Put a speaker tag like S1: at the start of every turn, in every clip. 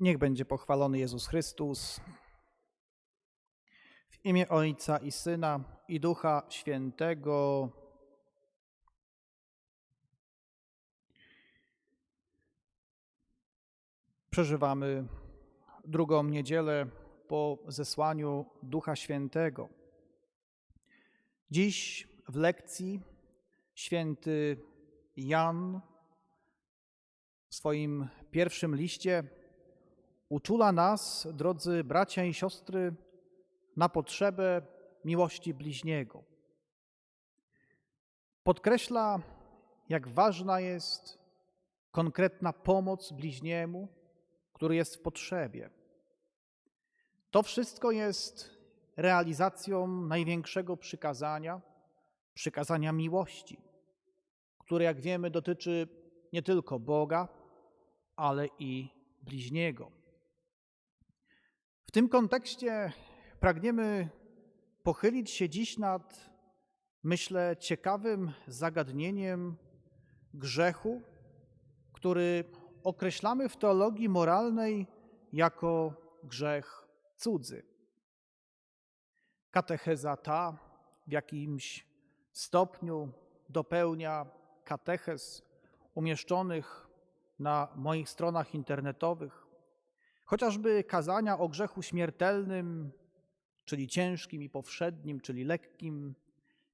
S1: Niech będzie pochwalony Jezus Chrystus. W imię Ojca i Syna i Ducha Świętego. Przeżywamy drugą niedzielę po zesłaniu Ducha Świętego. Dziś w lekcji święty Jan w swoim pierwszym liście uczula nas, drodzy bracia i siostry, na potrzebę miłości bliźniego. Podkreśla, jak ważna jest konkretna pomoc bliźniemu, który jest w potrzebie. To wszystko jest realizacją największego przykazania, przykazania miłości, które, jak wiemy, dotyczy nie tylko Boga, ale i bliźniego. W tym kontekście pragniemy pochylić się dziś nad, myślę, ciekawym zagadnieniem grzechu, który określamy w teologii moralnej jako grzech cudzy. Katecheza ta w jakimś stopniu dopełnia katechez umieszczonych na moich stronach internetowych, chociażby kazania o grzechu śmiertelnym, czyli ciężkim i powszednim, czyli lekkim,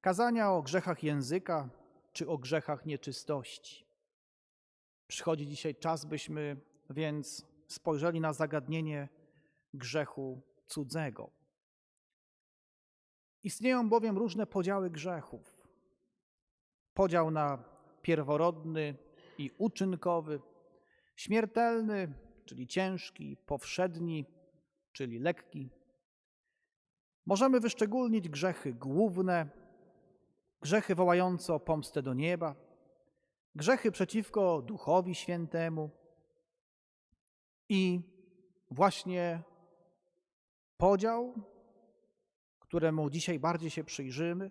S1: kazania o grzechach języka czy o grzechach nieczystości. Przychodzi dzisiaj czas, byśmy więc spojrzeli na zagadnienie grzechu cudzego. Istnieją bowiem różne podziały grzechów. Podział na pierworodny i uczynkowy, śmiertelny, czyli ciężki, powszedni, czyli lekki. Możemy wyszczególnić grzechy główne, grzechy wołające o pomstę do nieba, grzechy przeciwko Duchowi Świętemu i właśnie podział, któremu dzisiaj bardziej się przyjrzymy,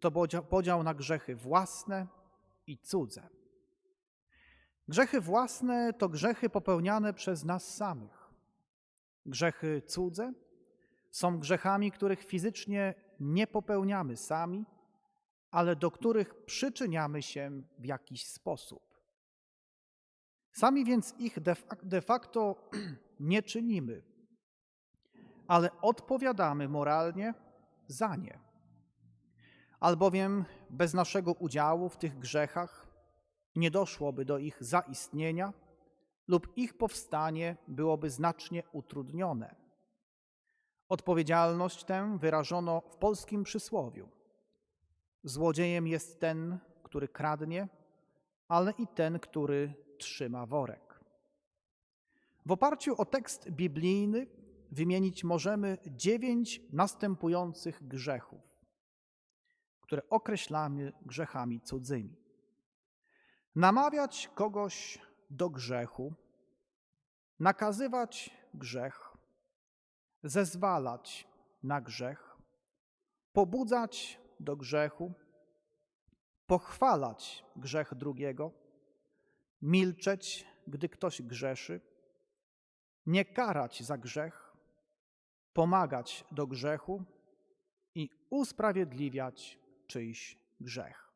S1: to podział na grzechy własne i cudze. Grzechy własne to grzechy popełniane przez nas samych. Grzechy cudze są grzechami, których fizycznie nie popełniamy sami, ale do których przyczyniamy się w jakiś sposób. Sami więc ich de facto nie czynimy, ale odpowiadamy moralnie za nie. Albowiem bez naszego udziału w tych grzechach nie doszłoby do ich zaistnienia lub ich powstanie byłoby znacznie utrudnione. Odpowiedzialność tę wyrażono w polskim przysłowiu. Złodziejem jest ten, który kradnie, ale i ten, który trzyma worek. W oparciu o tekst biblijny wymienić możemy dziewięć następujących grzechów, które określamy grzechami cudzymi. Namawiać kogoś do grzechu, nakazywać grzech, zezwalać na grzech, pobudzać do grzechu, pochwalać grzech drugiego, milczeć, gdy ktoś grzeszy, nie karać za grzech, pomagać do grzechu i usprawiedliwiać czyjś grzech.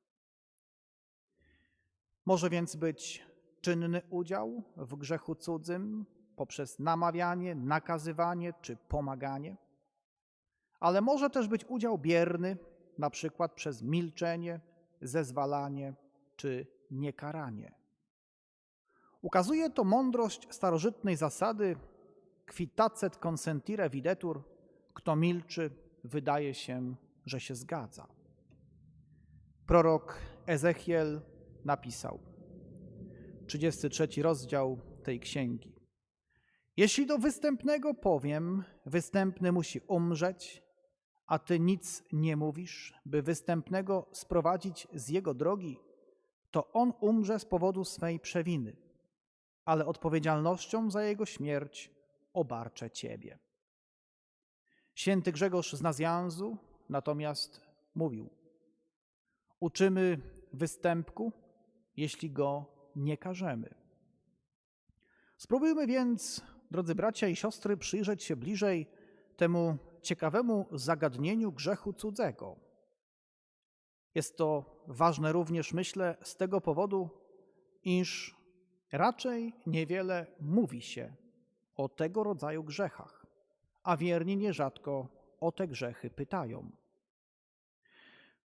S1: Może więc być czynny udział w grzechu cudzym poprzez namawianie, nakazywanie czy pomaganie, ale może też być udział bierny, na przykład przez milczenie, zezwalanie czy niekaranie. Ukazuje to mądrość starożytnej zasady quitacet consentire videtur, kto milczy, wydaje się, że się zgadza. Prorok Ezechiel napisał. 33 rozdział tej księgi. Jeśli do występnego powiem, występny musi umrzeć, a ty nic nie mówisz, by występnego sprowadzić z jego drogi, to on umrze z powodu swej przewiny, ale odpowiedzialnością za jego śmierć obarczę ciebie. Święty Grzegorz z Nazjanzu natomiast mówił: Uczymy występku, jeśli go nie karzemy. Spróbujmy więc drodzy bracia i siostry, przyjrzeć się bliżej temu ciekawemu zagadnieniu grzechu cudzego. Jest to ważne również, myślę, z tego powodu, iż raczej niewiele mówi się o tego rodzaju grzechach, a wierni nierzadko o te grzechy pytają.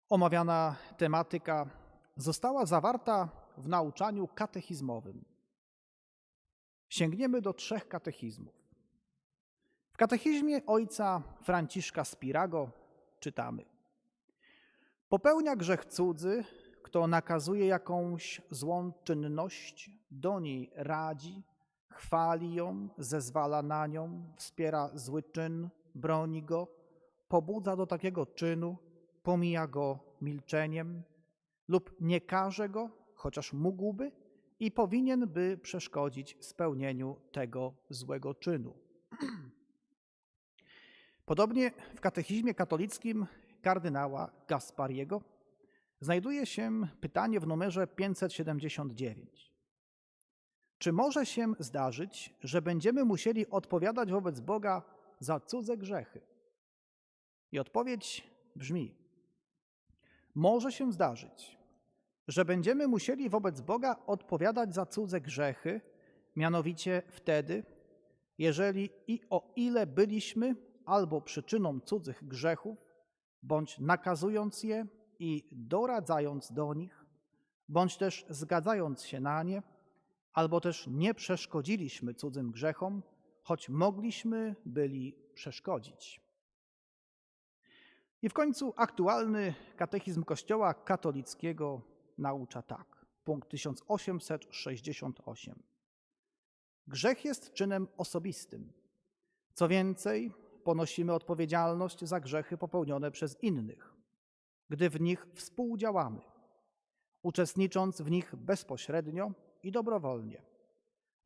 S1: Omawiana tematyka została zawarta w nauczaniu katechizmowym. Sięgniemy do trzech katechizmów. W katechizmie ojca Franciszka Spirago czytamy: Popełnia grzech cudzy, kto nakazuje jakąś złą czynność, do niej radzi, chwali ją, zezwala na nią, wspiera zły czyn, broni go, pobudza do takiego czynu, pomija go milczeniem lub nie karze go, chociaż mógłby i powinien by przeszkodzić spełnieniu tego złego czynu. Podobnie w katechizmie katolickim kardynała Gaspariego znajduje się pytanie w numerze 579. Czy może się zdarzyć, że będziemy musieli odpowiadać wobec Boga za cudze grzechy? I odpowiedź brzmi: Może się zdarzyć, że będziemy musieli wobec Boga odpowiadać za cudze grzechy, mianowicie wtedy, jeżeli i o ile byliśmy albo przyczyną cudzych grzechów, bądź nakazując je i doradzając do nich, bądź też zgadzając się na nie, albo też nie przeszkodziliśmy cudzym grzechom, choć mogliśmy byli przeszkodzić. I w końcu aktualny katechizm Kościoła katolickiego naucza tak. Punkt 1868. Grzech jest czynem osobistym. Co więcej, ponosimy odpowiedzialność za grzechy popełnione przez innych, gdy w nich współdziałamy, uczestnicząc w nich bezpośrednio i dobrowolnie,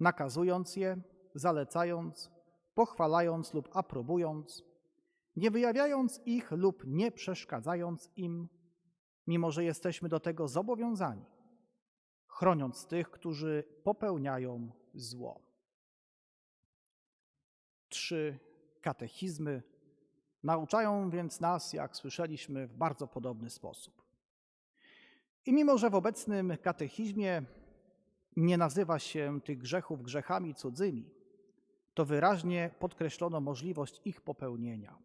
S1: nakazując je, zalecając, pochwalając lub aprobując, nie wyjawiając ich lub nie przeszkadzając im, mimo że jesteśmy do tego zobowiązani, chroniąc tych, którzy popełniają zło. Trzy katechizmy nauczają więc nas, jak słyszeliśmy, w bardzo podobny sposób. I mimo, że w obecnym katechizmie nie nazywa się tych grzechów grzechami cudzymi, to wyraźnie podkreślono możliwość ich popełnienia.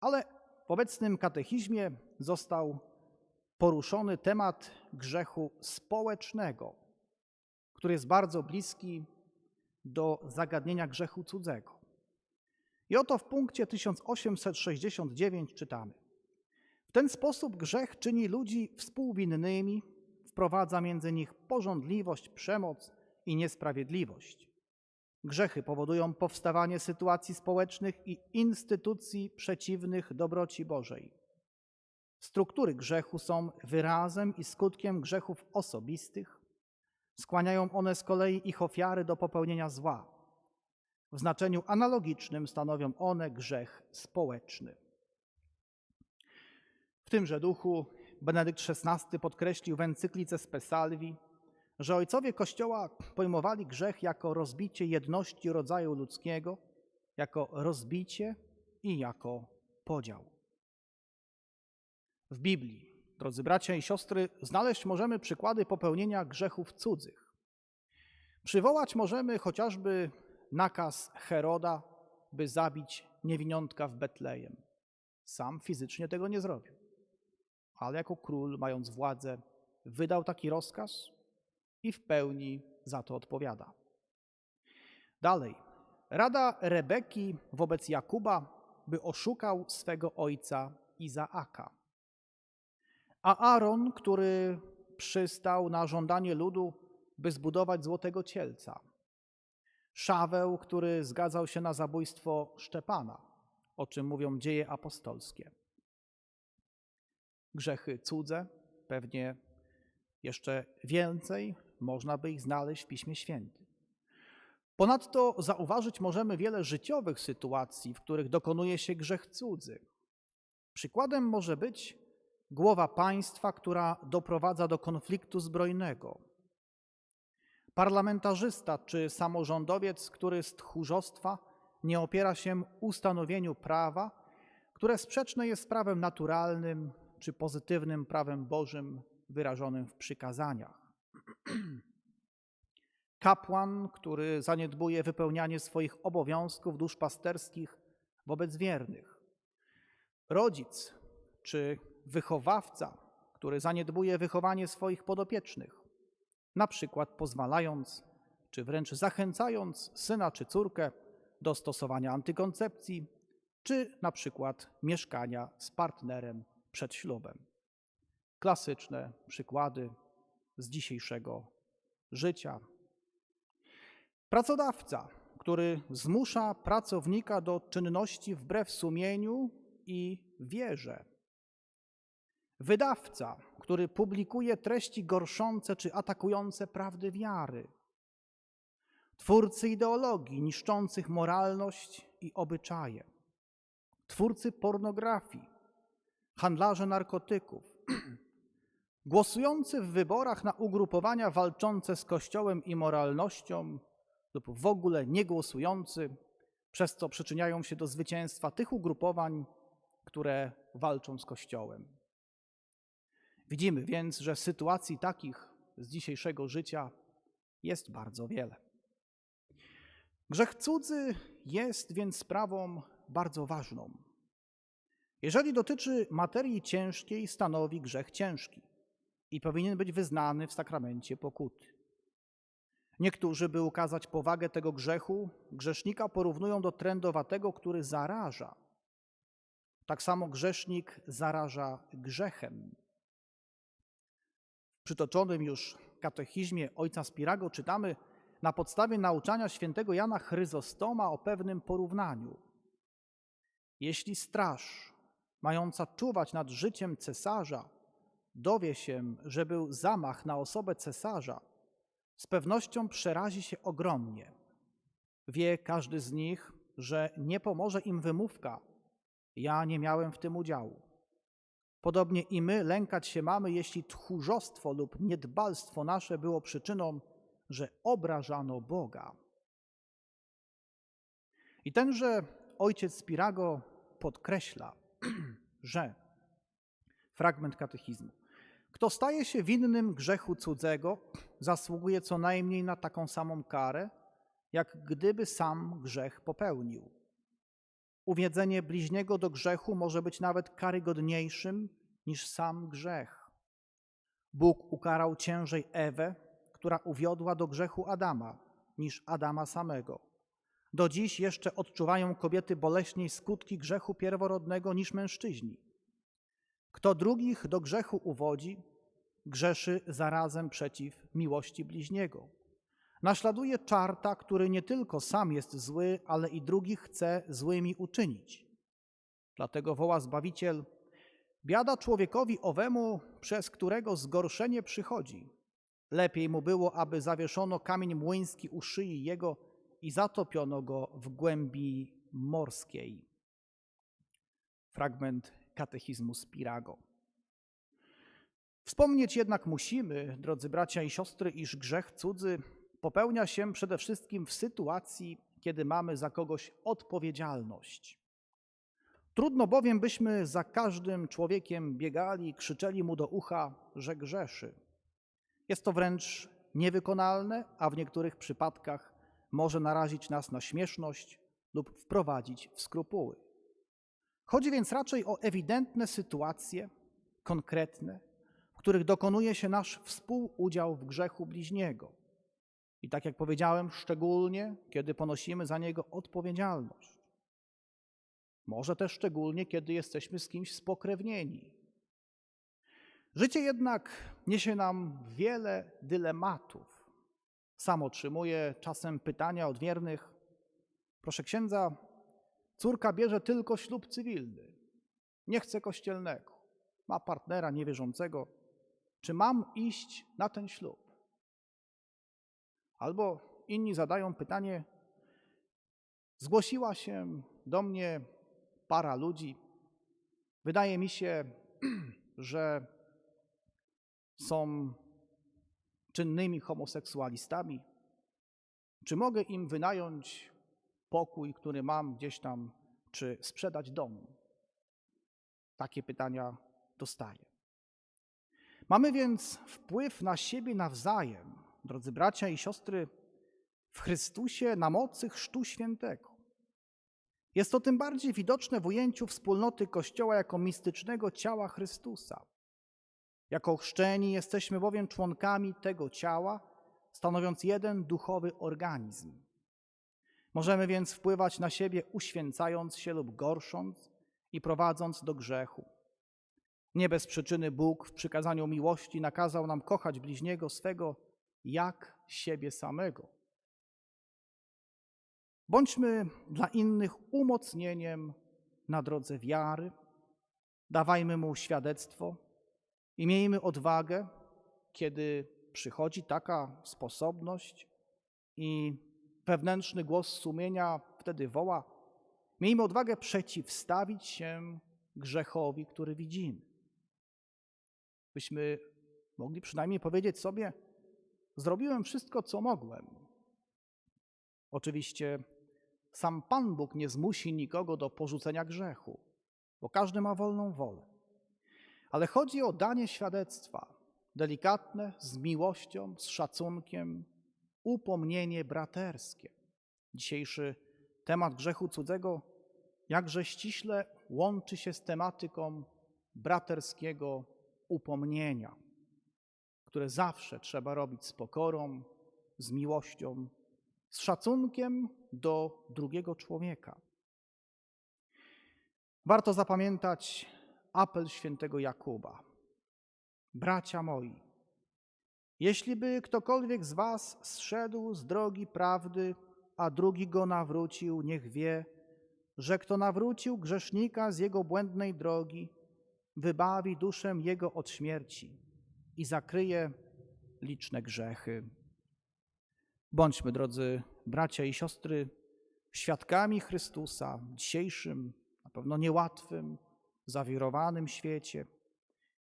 S1: Ale w obecnym katechizmie został poruszony temat grzechu społecznego, który jest bardzo bliski do zagadnienia grzechu cudzego. I oto w punkcie 1869 czytamy: W ten sposób grzech czyni ludzi współwinnymi, wprowadza między nich porządliwość, przemoc i niesprawiedliwość. Grzechy powodują powstawanie sytuacji społecznych i instytucji przeciwnych dobroci Bożej. Struktury grzechu są wyrazem i skutkiem grzechów osobistych. Skłaniają one z kolei ich ofiary do popełnienia zła. W znaczeniu analogicznym stanowią one grzech społeczny. W tymże duchu Benedykt XVI podkreślił w encyklice Spesalvi, że ojcowie Kościoła pojmowali grzech jako rozbicie jedności rodzaju ludzkiego, jako rozbicie i jako podział. W Biblii, drodzy bracia i siostry, znaleźć możemy przykłady popełnienia grzechów cudzych. Przywołać możemy chociażby nakaz Heroda, by zabić niewiniątka w Betlejem. Sam fizycznie tego nie zrobił, ale jako król, mając władzę, wydał taki rozkaz i w pełni za to odpowiada. Dalej, rada Rebeki wobec Jakuba, by oszukał swego ojca Izaaka. A Aaron, który przystał na żądanie ludu, by zbudować złotego cielca. Szaweł, który zgadzał się na zabójstwo Szczepana, o czym mówią dzieje apostolskie. Grzechy cudze, pewnie jeszcze więcej, można by ich znaleźć w Piśmie Świętym. Ponadto zauważyć możemy wiele życiowych sytuacji, w których dokonuje się grzech cudzy. Przykładem może być głowa państwa, która doprowadza do konfliktu zbrojnego. Parlamentarzysta czy samorządowiec, który z tchórzostwa nie opiera się ustanowieniu prawa, które sprzeczne jest z prawem naturalnym czy pozytywnym prawem Bożym wyrażonym w przykazaniach. Kapłan, który zaniedbuje wypełnianie swoich obowiązków duszpasterskich wobec wiernych. Rodzic czy wychowawca, który zaniedbuje wychowanie swoich podopiecznych, na przykład pozwalając czy wręcz zachęcając syna czy córkę do stosowania antykoncepcji, czy na przykład mieszkania z partnerem przed ślubem. Klasyczne przykłady z dzisiejszego życia. Pracodawca, który zmusza pracownika do czynności wbrew sumieniu i wierze. Wydawca, który publikuje treści gorszące czy atakujące prawdy wiary. Twórcy ideologii niszczących moralność i obyczaje. Twórcy pornografii, handlarze narkotyków, głosujący w wyborach na ugrupowania walczące z Kościołem i moralnością lub w ogóle nie głosujący, przez co przyczyniają się do zwycięstwa tych ugrupowań, które walczą z Kościołem. Widzimy więc, że sytuacji takich z dzisiejszego życia jest bardzo wiele. Grzech cudzy jest więc sprawą bardzo ważną. Jeżeli dotyczy materii ciężkiej, stanowi grzech ciężki i powinien być wyznany w sakramencie pokuty. Niektórzy, by ukazać powagę tego grzechu, grzesznika porównują do trędowatego, który zaraża. Tak samo grzesznik zaraża grzechem. Przytoczonym już katechizmie ojca Spirago czytamy na podstawie nauczania świętego Jana Chryzostoma o pewnym porównaniu. Jeśli straż mająca czuwać nad życiem cesarza dowie się, że był zamach na osobę cesarza, z pewnością przerazi się ogromnie. Wie każdy z nich, że nie pomoże im wymówka. Ja nie miałem w tym udziału. Podobnie i my lękać się mamy, jeśli tchórzostwo lub niedbalstwo nasze było przyczyną, że obrażano Boga. I tenże ojciec Spirago podkreśla, że fragment katechizmu. Kto staje się winnym grzechu cudzego, zasługuje co najmniej na taką samą karę, jak gdyby sam grzech popełnił. Uwiedzenie bliźniego do grzechu może być nawet karygodniejszym niż sam grzech. Bóg ukarał ciężej Ewę, która uwiodła do grzechu Adama, niż Adama samego. Do dziś jeszcze odczuwają kobiety boleśniej skutki grzechu pierworodnego niż mężczyźni. Kto drugich do grzechu uwodzi, grzeszy zarazem przeciw miłości bliźniego. Naśladuje czarta, który nie tylko sam jest zły, ale i drugich chce złymi uczynić. Dlatego woła Zbawiciel, biada człowiekowi owemu, przez którego zgorszenie przychodzi. Lepiej mu było, aby zawieszono kamień młyński u szyi jego i zatopiono go w głębi morskiej. Fragment katechizmu Spirago. Wspomnieć jednak musimy, drodzy bracia i siostry, iż grzech cudzy popełnia się przede wszystkim w sytuacji, kiedy mamy za kogoś odpowiedzialność. Trudno bowiem byśmy za każdym człowiekiem biegali krzyczeli mu do ucha, że grzeszy. Jest to wręcz niewykonalne, a w niektórych przypadkach może narazić nas na śmieszność lub wprowadzić w skrupuły. Chodzi więc raczej o ewidentne sytuacje, konkretne, w których dokonuje się nasz współudział w grzechu bliźniego. I tak jak powiedziałem, szczególnie kiedy ponosimy za niego odpowiedzialność. Może też szczególnie, kiedy jesteśmy z kimś spokrewnieni. Życie jednak niesie nam wiele dylematów. Sam otrzymuję czasem pytania od wiernych. Proszę księdza, Córka bierze tylko ślub cywilny, nie chce kościelnego, ma partnera niewierzącego. Czy mam iść na ten ślub? Albo inni zadają pytanie: Zgłosiła się do mnie para ludzi. Wydaje mi się, że są czynnymi homoseksualistami? Czy mogę im wynająć pokój, który mam gdzieś tam, czy sprzedać dom? Takie pytania dostaję. Mamy więc wpływ na siebie nawzajem, drodzy bracia i siostry, w Chrystusie na mocy Chrztu Świętego. Jest to tym bardziej widoczne w ujęciu wspólnoty Kościoła jako mistycznego ciała Chrystusa. Jako chrzczeni jesteśmy bowiem członkami tego ciała, stanowiąc jeden duchowy organizm. Możemy więc wpływać na siebie, uświęcając się lub gorsząc i prowadząc do grzechu. Nie bez przyczyny Bóg w przykazaniu miłości nakazał nam kochać bliźniego swego jak siebie samego. Bądźmy dla innych umocnieniem na drodze wiary, dawajmy mu świadectwo i miejmy odwagę, kiedy przychodzi taka sposobność i wewnętrzny głos sumienia wtedy woła, miejmy odwagę przeciwstawić się grzechowi, który widzimy. Byśmy mogli przynajmniej powiedzieć sobie, zrobiłem wszystko, co mogłem. Oczywiście sam Pan Bóg nie zmusi nikogo do porzucenia grzechu, bo każdy ma wolną wolę. Ale chodzi o danie świadectwa, delikatne, z miłością, z szacunkiem, upomnienie braterskie. Dzisiejszy temat grzechu cudzego jakże ściśle łączy się z tematyką braterskiego upomnienia, które zawsze trzeba robić z pokorą, z miłością, z szacunkiem do drugiego człowieka. Warto zapamiętać apel świętego Jakuba. Bracia moi, jeśli by ktokolwiek z was zszedł z drogi prawdy, a drugi go nawrócił, niech wie, że kto nawrócił grzesznika z jego błędnej drogi, wybawi duszę jego od śmierci i zakryje liczne grzechy. Bądźmy, drodzy bracia i siostry, świadkami Chrystusa w dzisiejszym, na pewno niełatwym, zawirowanym świecie.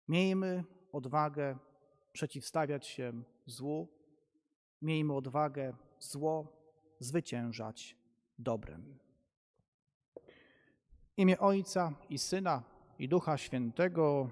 S1: Miejmy odwagę przeciwstawiać się złu, miejmy odwagę zło zwyciężać dobrem. W imię Ojca i Syna i Ducha Świętego.